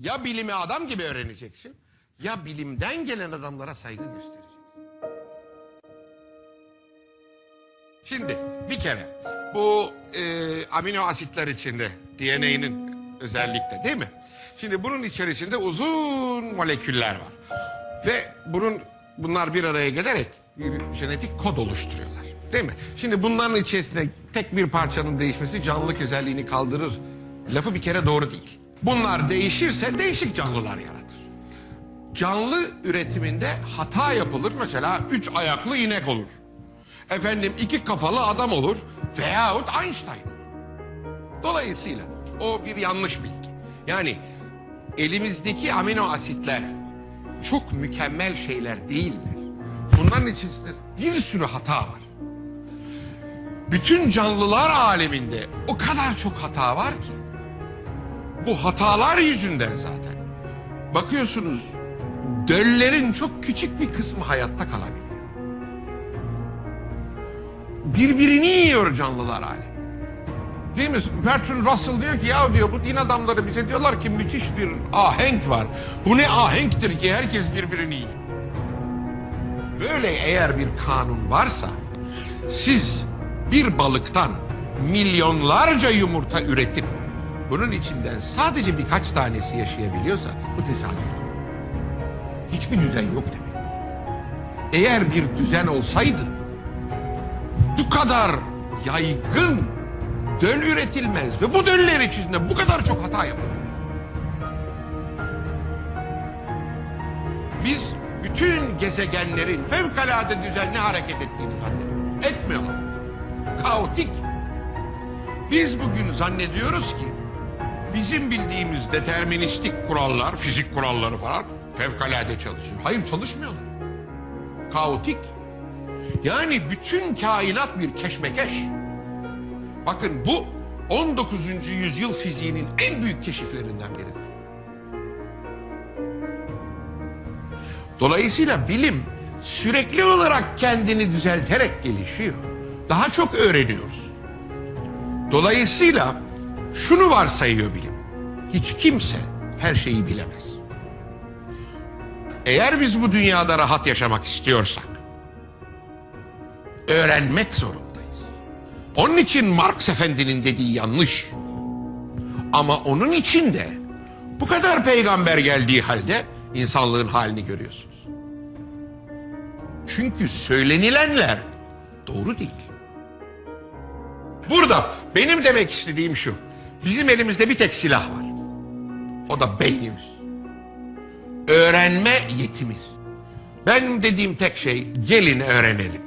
Ya bilimi adam gibi öğreneceksin ya bilimden gelen adamlara saygı göstereceksin. Şimdi bir kere bu e, amino asitler içinde DNA'nın özellikle değil mi? Şimdi bunun içerisinde uzun moleküller var. Ve bunun bunlar bir araya gelerek bir jenetik kod oluşturuyorlar. Değil mi? Şimdi bunların içerisinde tek bir parçanın değişmesi canlılık özelliğini kaldırır. Lafı bir kere doğru değil. Bunlar değişirse değişik canlılar yaratır. Canlı üretiminde hata yapılır. Mesela üç ayaklı inek olur. Efendim iki kafalı adam olur veyahut Einstein olur. Dolayısıyla o bir yanlış bilgi. Yani elimizdeki amino asitler çok mükemmel şeyler değiller. Bunların içerisinde bir sürü hata var. Bütün canlılar aleminde o kadar çok hata var ki. Bu hatalar yüzünden zaten. Bakıyorsunuz döllerin çok küçük bir kısmı hayatta kalabiliyor. Birbirini yiyor canlılar alemi. Değil mi? Bertrand Russell diyor ki ya diyor bu din adamları bize diyorlar ki müthiş bir ahenk var. Bu ne ahenktir ki herkes birbirini yiyor. Böyle eğer bir kanun varsa siz bir balıktan milyonlarca yumurta üretip bunun içinden sadece birkaç tanesi yaşayabiliyorsa bu tesadüftür. Hiçbir düzen yok demek. Eğer bir düzen olsaydı bu kadar yaygın döl üretilmez ve bu döller içinde bu kadar çok hata yapılır. Biz bütün gezegenlerin fevkalade düzenli hareket ettiğini zannediyoruz. Etmiyorlar. Kaotik. Biz bugün zannediyoruz ki bizim bildiğimiz deterministik kurallar, fizik kuralları falan fevkalade çalışıyor. Hayır çalışmıyorlar. Kaotik. Yani bütün kainat bir keşmekeş. Bakın bu 19. yüzyıl fiziğinin en büyük keşiflerinden biridir. Dolayısıyla bilim sürekli olarak kendini düzelterek gelişiyor. Daha çok öğreniyoruz. Dolayısıyla şunu varsayıyor bilim. Hiç kimse her şeyi bilemez. Eğer biz bu dünyada rahat yaşamak istiyorsak öğrenmek zorundayız. Onun için Marx Efendi'nin dediği yanlış. Ama onun için de bu kadar peygamber geldiği halde insanlığın halini görüyorsunuz. Çünkü söylenilenler doğru değil. Burada benim demek istediğim şu. Bizim elimizde bir tek silah var. O da beynimiz. Öğrenme yetimiz. Ben dediğim tek şey gelin öğrenelim.